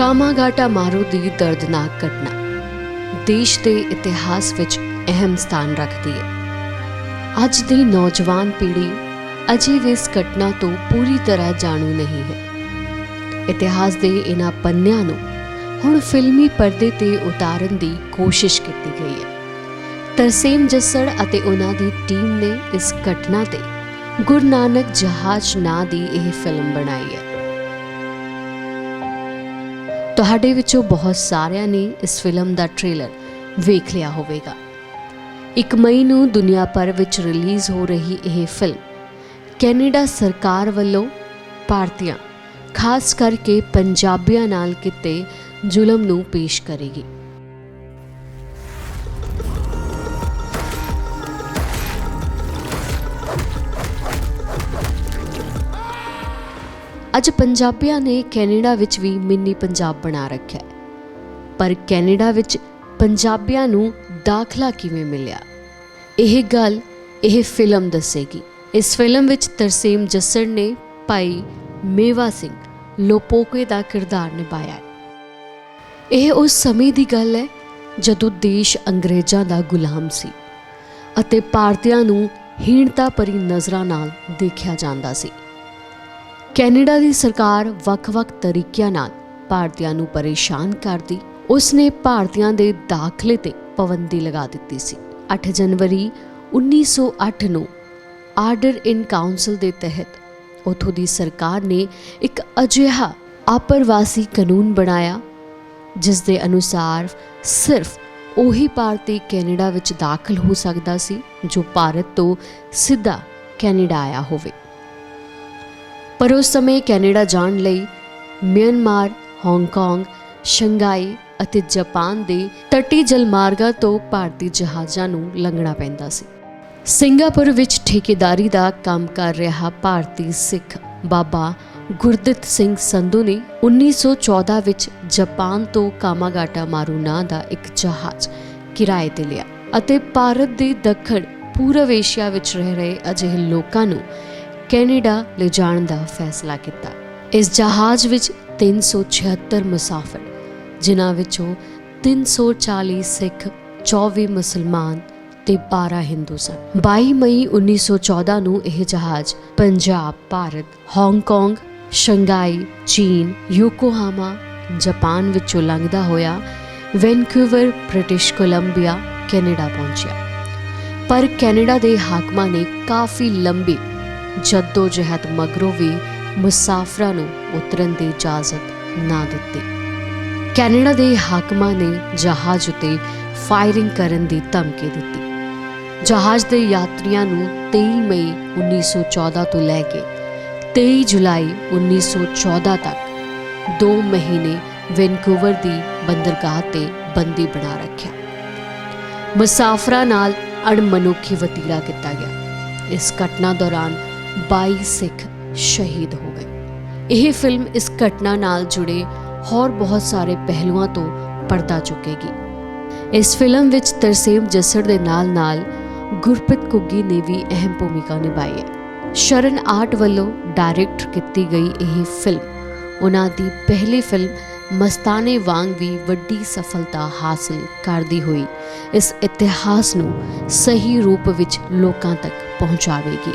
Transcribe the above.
ਕਾਮਾਗਾਟਾ ਮਾਰੂ ਦੀ ਦਰਦਨਾਕ ਘਟਨਾ ਦੇਸ਼ ਦੇ ਇਤਿਹਾਸ ਵਿੱਚ ਅਹਿਮ ਸਥਾਨ ਰੱਖਦੀ ਹੈ। ਅੱਜ ਦੀ ਨੌਜਵਾਨ ਪੀੜ੍ਹੀ ਅਜੇ ਵੀ ਇਸ ਘਟਨਾ ਤੋਂ ਪੂਰੀ ਤਰ੍ਹਾਂ ਜਾਣੂ ਨਹੀਂ ਹੈ। ਇਤਿਹਾਸ ਦੇ ਇਹਨਾਂ ਪੰਨਿਆਂ ਨੂੰ ਹੁਣ ਫਿਲਮੀ ਪਰਦੇ ਤੇ ਉਤਾਰਨ ਦੀ ਕੋਸ਼ਿਸ਼ ਕੀਤੀ ਗਈ ਹੈ। ਤਰਸੇਮ ਜੱਸੜ ਅਤੇ ਉਹਨਾਂ ਦੀ ਟੀਮ ਨੇ ਇਸ ਘਟਨਾ ਤੇ ਗੁਰੂ ਨਾਨਕ ਜਹਾਜ਼ ਨਾਂ ਦੀ ਇਹ ਫਿਲਮ ਬਣਾਈ ਹੈ। ਤੁਹਾਡੇ ਵਿੱਚੋਂ ਬਹੁਤ ਸਾਰਿਆਂ ਨੇ ਇਸ ਫਿਲਮ ਦਾ ਟ੍ਰੇਲਰ ਵੇਖ ਲਿਆ ਹੋਵੇਗਾ। 1 ਮਈ ਨੂੰ ਦੁਨੀਆ ਭਰ ਵਿੱਚ ਰਿਲੀਜ਼ ਹੋ ਰਹੀ ਇਹ ਫਿਲਮ ਕੈਨੇਡਾ ਸਰਕਾਰ ਵੱਲੋਂ ਭਾਰਤੀਆਂ, ਖਾਸ ਕਰਕੇ ਪੰਜਾਬੀਆਂ ਨਾਲ ਕੀਤੇ ਜ਼ੁਲਮ ਨੂੰ ਪੇਸ਼ ਕਰੇਗੀ। ਅੱਜ ਪੰਜਾਬੀਆਂ ਨੇ ਕੈਨੇਡਾ ਵਿੱਚ ਵੀ ਮਿੰਨੀ ਪੰਜਾਬ ਬਣਾ ਰੱਖਿਆ ਪਰ ਕੈਨੇਡਾ ਵਿੱਚ ਪੰਜਾਬੀਆਂ ਨੂੰ ਦਾਖਲਾ ਕਿਵੇਂ ਮਿਲਿਆ? ਇਹ ਗੱਲ ਇਹ ਫਿਲਮ ਦੱਸੇਗੀ। ਇਸ ਫਿਲਮ ਵਿੱਚ ਤਰਸੇਮ ਜੱਸੜ ਨੇ ਭਾਈ ਮੇਵਾ ਸਿੰਘ ਲੋਪੋਕੇ ਦਾ ਕਿਰਦਾਰ ਨਿਭਾਇਆ ਹੈ। ਇਹ ਉਸ ਸਮੇਂ ਦੀ ਗੱਲ ਹੈ ਜਦੋਂ ਦੇਸ਼ ਅੰਗਰੇਜ਼ਾਂ ਦਾ ਗੁਲਾਮ ਸੀ ਅਤੇ ਭਾਰਤੀਆਂ ਨੂੰ ਹੀਣਤਾ ਭਰੀ ਨਜ਼ਰਾਂ ਨਾਲ ਦੇਖਿਆ ਜਾਂਦਾ ਸੀ। ਕੈਨੇਡਾ ਦੀ ਸਰਕਾਰ ਵੱਖ-ਵੱਖ ਤਰੀਕਿਆਂ ਨਾਲ ਭਾਰਤੀਆਂ ਨੂੰ ਪਰੇਸ਼ਾਨ ਕਰਦੀ ਉਸ ਨੇ ਭਾਰਤੀਆਂ ਦੇ ਦਾਖਲੇ ਤੇ ਪਾਬੰਦੀ ਲਗਾ ਦਿੱਤੀ ਸੀ। 8 ਜਨਵਰੀ 1908 ਨੂੰ ਆਰਡਰ ਇਨ ਕਾਉਂਸਲ ਦੇ ਤਹਿਤ ਉਥੋਂ ਦੀ ਸਰਕਾਰ ਨੇ ਇੱਕ ਅਜਿਹਾ ਆਪਰਵਾਸੀ ਕਾਨੂੰਨ ਬਣਾਇਆ ਜਿਸ ਦੇ ਅਨੁਸਾਰ ਸਿਰਫ ਉਹੀ ਭਾਰਤੀ ਕੈਨੇਡਾ ਵਿੱਚ ਦਾਖਲ ਹੋ ਸਕਦਾ ਸੀ, ਜੋ ਭਾਰਤ ਤੋਂ ਸਿੱਧਾ ਕੈਨੇਡਾ ਆਇਆ ਹੋਵੇ। ਪਰ ਉਸ ਸਮੇਂ ਕੈਨੇਡਾ ਜਾਣ ਲਈ ਮਿਆਂਮਾਰ, ਹਾਂਗਕਾਂਗ, ਸ਼ੰਘਾਈ ਅਤੇ ਜਾਪਾਨ ਦੇ ਤੱਟੀ ਜਲਮਾਰਗਾਂ ਤੋਂ ਭਾਰਤੀ ਜਹਾਜ਼ਾਂ ਨੂੰ ਲੰਘਣਾ ਪੈਂਦਾ ਸੀ। ਸਿੰਗਾਪੁਰ ਵਿੱਚ ਠੇਕੇਦਾਰੀ ਦਾ ਕੰਮ ਕਰ ਰਿਹਾ ਭਾਰਤੀ ਸਿੱਖ ਬਾਬਾ ਗੁਰਦਿੱਤ ਸਿੰਘ ਸੰਧੂ ਨੇ 1914 ਵਿੱਚ ਜਾਪਾਨ ਤੋਂ ਕਾਮਾਗਾਟਾ ਮਾਰੂ ਨਾਂ ਦਾ ਇੱਕ ਜਹਾਜ਼ ਕਿਰਾਏ ਤੇ ਲਿਆ ਅਤੇ ਭਾਰਤ ਦੇ ਦੱਖਣ ਪੂਰਵ ਏਸ਼ੀਆ ਵਿੱਚ ਰਹਿ ਰਹੇ ਅਜਿਹੇ ਲੋਕਾਂ ਨੂੰ ਕੈਨੇਡਾ ਲਿਜਾਣ ਦਾ ਫੈਸਲਾ ਕੀਤਾ। ਇਸ ਜਹਾਜ਼ ਵਿੱਚ 376 ਮੁਸਾਫਰ, ਜਿਨ੍ਹਾਂ ਵਿੱਚੋਂ 340 ਸਿੱਖ 24 ਮੁਸਲਮਾਨ ਤੇ 12 ਹਿੰਦੂ ਸਨ। 22 ਮਈ 1914 ਨੂੰ ਇਹ ਜਹਾਜ਼ ਪੰਜਾਬ, ਭਾਰਤ, ਹਾਂਗਕਾਂਗ, ਸ਼ੰਘਾਈ, ਚੀਨ, ਯੋਕੋਹਾਮਾ, ਜਾਪਾਨ ਵਿੱਚੋਂ ਲੰਘਦਾ ਹੋਇਆ ਵੈਨਕੂਵਰ, ਬ੍ਰਿਟਿਸ਼ ਕੋਲੰਬੀਆ, ਕੈਨੇਡਾ ਪਹੁੰਚਿਆ। ਪਰ ਕੈਨੇਡਾ ਦੇ ਹਾਕਮਾਂ ਨੇ ਕਾਫੀ ਲੰਬੀ ਜੱਦੋ ਜਹਿਦ ਮਗਰੋਂ ਵੀ ਮੁਸਾਫਰਾਂ ਨੂੰ ਉਤਰਨ ਦੀ ਇਜਾਜ਼ਤ ਨਾ ਦਿੱਤੀ। ਕੈਨੇਡਾ ਦੇ ਹਾਕਮਾਂ ਨੇ ਜਹਾਜ਼ ਉਤੇ ਫਾਇਰਿੰਗ ਕਰਨ ਦੀ ਧਮਕੀ ਦਿੱਤੀ। ਜਹਾਜ਼ ਦੇ ਯਾਤਰੀਆਂ ਨੂੰ 23 ਮਈ 1914 ਤੋਂ ਲੈ ਕੇ 23 ਜੁਲਾਈ 1914 ਤੱਕ 2 ਮਹੀਨੇ ਵੈਨਕੂਵਰ ਦੀ ਬੰਦਰਗਾਹ ਤੇ ਬੰਦੀ ਬਣਾ ਰੱਖਿਆ। ਮੁਸਾਫਰਾਂ ਨਾਲ ਅਣਮਨੁੱਖੀ ਵਤੀਰਾ ਕੀਤਾ ਗਿਆ। ਇਸ ਘਟਨਾ ਦੌਰਾਨ 22 ਸਿੱਖ ਸ਼ਹੀਦ ਹੋ ਗਏ। ਇਹ ਫਿਲਮ ਇਸ ਘਟਨਾ ਨਾਲ ਜੁੜੇ ਹੋਰ ਬਹੁਤ ਸਾਰੇ ਪਹਿਲੂਆਂ ਤੋਂ ਪਰਦਾ ਚੁੱਕੇਗੀ। ਇਸ ਫਿਲਮ ਵਿੱਚ ਤਰਸੇਮ ਜੱਸੜ ਦੇ ਨਾਲ-ਨਾਲ ਗੁਰਪ੍ਰੀਤ ਕੁੱਗੀ ਨੇ ਵੀ ਅਹਿਮ ਭੂਮਿਕਾ ਨਿਭਾਈ ਹੈ। ਸ਼ਰਨ ਆਰਟ ਵੱਲੋਂ ਡਾਇਰੈਕਟ ਕੀਤੀ ਗਈ ਇਹ ਫਿਲਮ ਉਹਨਾਂ ਦੀ ਪਹਿਲੀ ਫਿਲਮ ਮਸਤਾਨੇ ਵਾਂਗ ਵੀ ਵੱਡੀ ਸਫਲਤਾ ਹਾਸਲ ਕਰਦੀ ਹੋਈ ਇਸ ਇਤਿਹਾਸ ਨੂੰ ਸਹੀ ਰੂਪ ਵਿੱਚ ਲੋਕਾਂ ਤੱਕ ਪਹੁੰਚਾਵੇਗੀ।